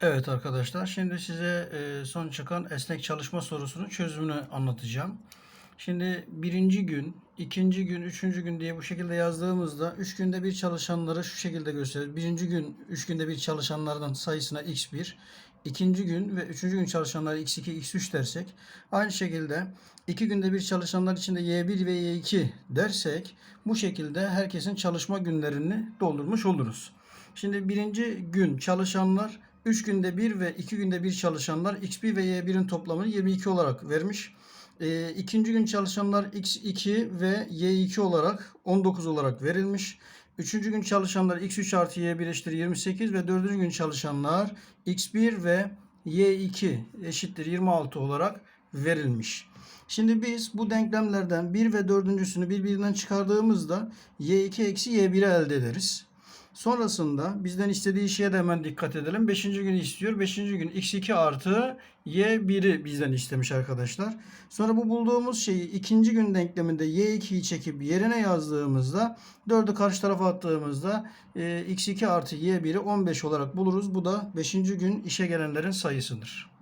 Evet arkadaşlar, şimdi size e, son çıkan esnek çalışma sorusunun çözümünü anlatacağım. Şimdi birinci gün, ikinci gün, üçüncü gün diye bu şekilde yazdığımızda üç günde bir çalışanları şu şekilde gösterir. Birinci gün üç günde bir çalışanlardan sayısına x1, ikinci gün ve üçüncü gün çalışanları x2, x3 dersek aynı şekilde iki günde bir çalışanlar için de y1 ve y2 dersek bu şekilde herkesin çalışma günlerini doldurmuş oluruz. Şimdi birinci gün çalışanlar 3 günde bir ve 2 günde bir çalışanlar x1 ve y1'in toplamını 22 olarak vermiş. E, ikinci gün çalışanlar x2 ve y2 olarak 19 olarak verilmiş. Üçüncü gün çalışanlar x3 artı y1 eşittir 28 ve dördüncü gün çalışanlar x1 ve y2 eşittir 26 olarak verilmiş. Şimdi biz bu denklemlerden 1 ve dördüncüsünü birbirinden çıkardığımızda y2 eksi y1'i elde ederiz. Sonrasında bizden istediği şeye de hemen dikkat edelim. Beşinci gün istiyor. Beşinci gün x2 artı y1'i bizden istemiş arkadaşlar. Sonra bu bulduğumuz şeyi ikinci gün denkleminde y2'yi çekip yerine yazdığımızda 4'ü karşı tarafa attığımızda e, x2 artı y1'i 15 olarak buluruz. Bu da beşinci gün işe gelenlerin sayısıdır.